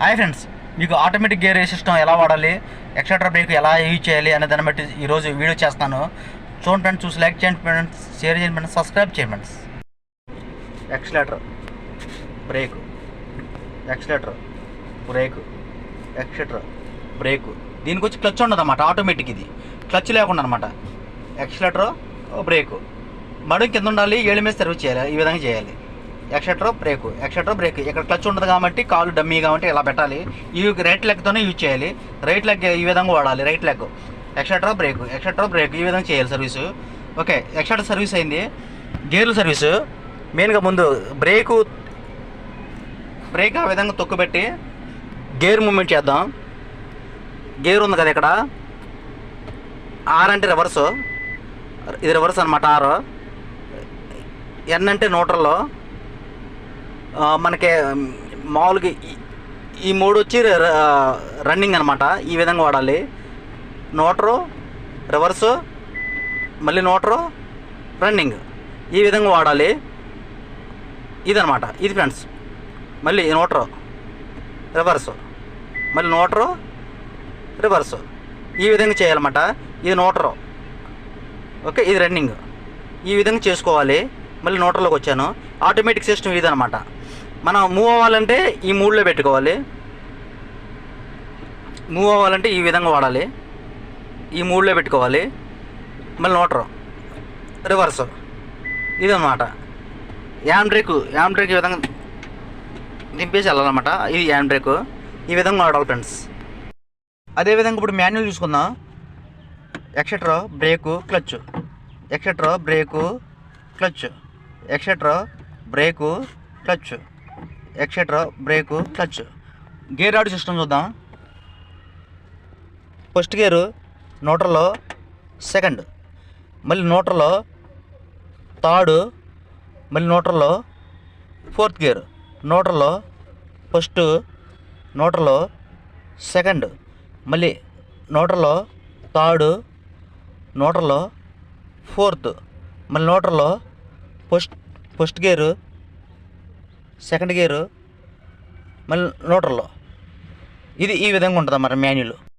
Hi friends మీకు automatic gear system ఎలా వాడాలి ఎక్సెట్రా బ్రేక్ ఎలా యూజ్ చేయాలి అనే దాన్ని బట్టి ఈరోజు వీడియో చేస్తాను. చూడండి ఫ్రెండ్స్ చూసి లైక్ చేయండి ఫ్రెండ్స్ షేర్ చేయండి ఫ్రెండ్స్ సబ్స్క్రైబ్ చేయండి friends. Accelerator brake. Accelerator brake. Accelerator brake. దీనికి వచ్చి క్లచ్ ఉండదు అన్నమాట ఆటోమేటిక్ ఇది. క్లచ్ లేకుండా అనమాట ఎక్సలేటర్ బ్రేక్. మడుగు కింద ఉండాలి ఏళ్ళ మీద సర్వ్ చేయాలి ఈ విధంగా చేయాలి. Accelerator brake accelerator brake. ఇక్కడ క్లచ్ ఉండదు కాబట్టి కాలు డమ్మీ కాబట్టి ఇలా పెట్టాలి. ఇవి రైట్ లెగ్తోనే యూజ్ చేయాలి. రైట్ లెగ్ ఈ విధంగా వాడాలి right leg. Accelerator brake accelerator brake ఈ విధంగా చేయాలి సర్వీసు. ఓకే ఎక్సెట్రా సర్వీస్ అయింది. గేర్లు సర్వీసు. మెయిన్గా ముందు బ్రేకు బ్రేక్ ఆ విధంగా తొక్కుపెట్టి గేర్ మూమెంట్ చేద్దాం. గేర్ ఉంది కదా ఇక్కడ. ఆర్ అంటే రివర్సు. ఇది రివర్స్ అనమాట ఆరు. ఎన్ అంటే న్యూట్రల్లో మనకి మామూలుగా ఈ- మూడు వచ్చి ర- రన్నింగ్ అనమాట ఈ విధంగా వాడాలి. నోటరు రివర్సు మళ్ళీ నోటరు రన్నింగ్. ఈ విధంగా వాడాలి. ఇదనమాట ఇది ఫ్రెండ్స్. మళ్ళీ నోటరు రివర్సు. మళ్ళీ నోటరు రివర్సు. ఈ విధంగా చేయాలన్నమాట. ఇది నోటరు. ఓకే ఇది రన్నింగ్. ఈ విధంగా చేసుకోవాలి. మళ్ళీ నోటర్లోకి వచ్చాను. ఆటోమేటిక్ సిస్టమ్ ఇది అనమాట మనం మూవ్ అవ్వాలంటే ఈ మూడ్లో పెట్టుకోవాలి. మూవ్ అవ్వాలంటే ఈ విధంగా వాడాలి. ఈ మూడ్లో పెట్టుకోవాలి. మళ్ళీ నోటరు రివర్స్ ఇదన్నమాట. యామ్ బ్రేక్ యామ్ బ్రేక్ ఈ విధంగా దింపేసి వెళ్ళాలన్నమాట. ఇది యామ్ బ్రేక్ ఈ విధంగా వాడాలి ఫ్రెండ్స్. అదేవిధంగా ఇప్పుడు మాన్యువల్ చూసుకుందాం. Accelerator brake clutch accelerator brake clutch accelerator brake clutch accelerator brake clutch. Gear ఆడు సిస్టమ్ చూద్దాం. ఫస్ట్ గేరు నోటర్లో సెకండ్. మళ్ళీ నోటర్లో థర్డ్. మళ్ళీ నోటర్లో ఫోర్త్ గేర్. నోటర్లో ఫస్ట్. నోటర్లో సెకండ్. మళ్ళీ నోటర్లో థర్డ్. నోటర్లో ఫోర్త్. మళ్ళీ నోటర్లో first first gear second gear మళ్ళీ నోటర్లో. ఇది ఈ విధంగా ఉంటుంది అన్నమాట మాన్యువల్